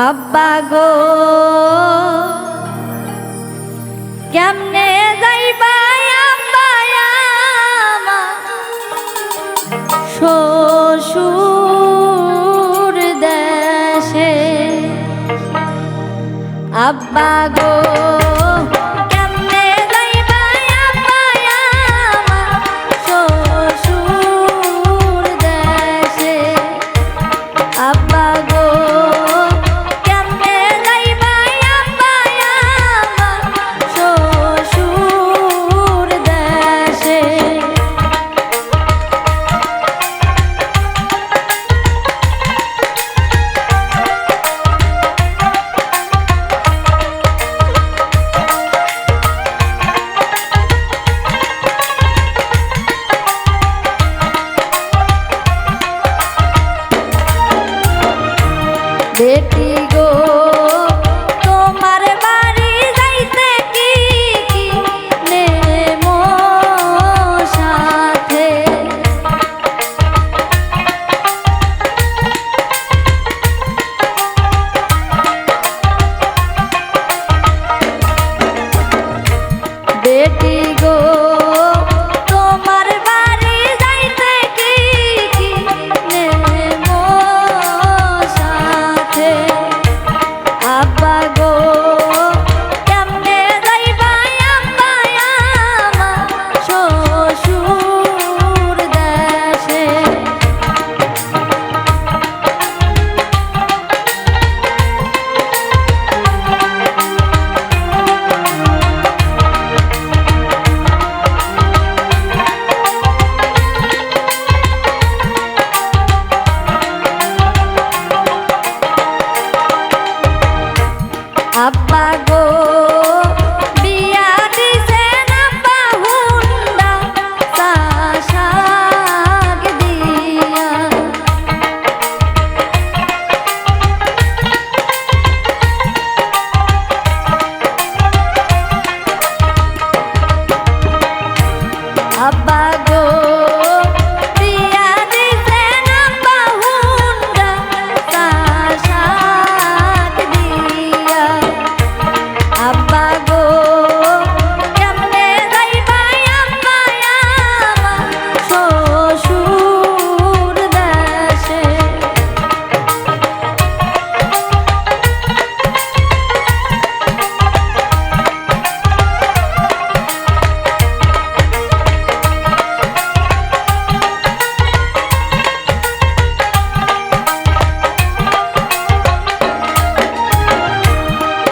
আব্বা গো কেমনে যাইবা আব্বা আমার? শ্বশুর দেশে আব্বা গো Depois. Apaga.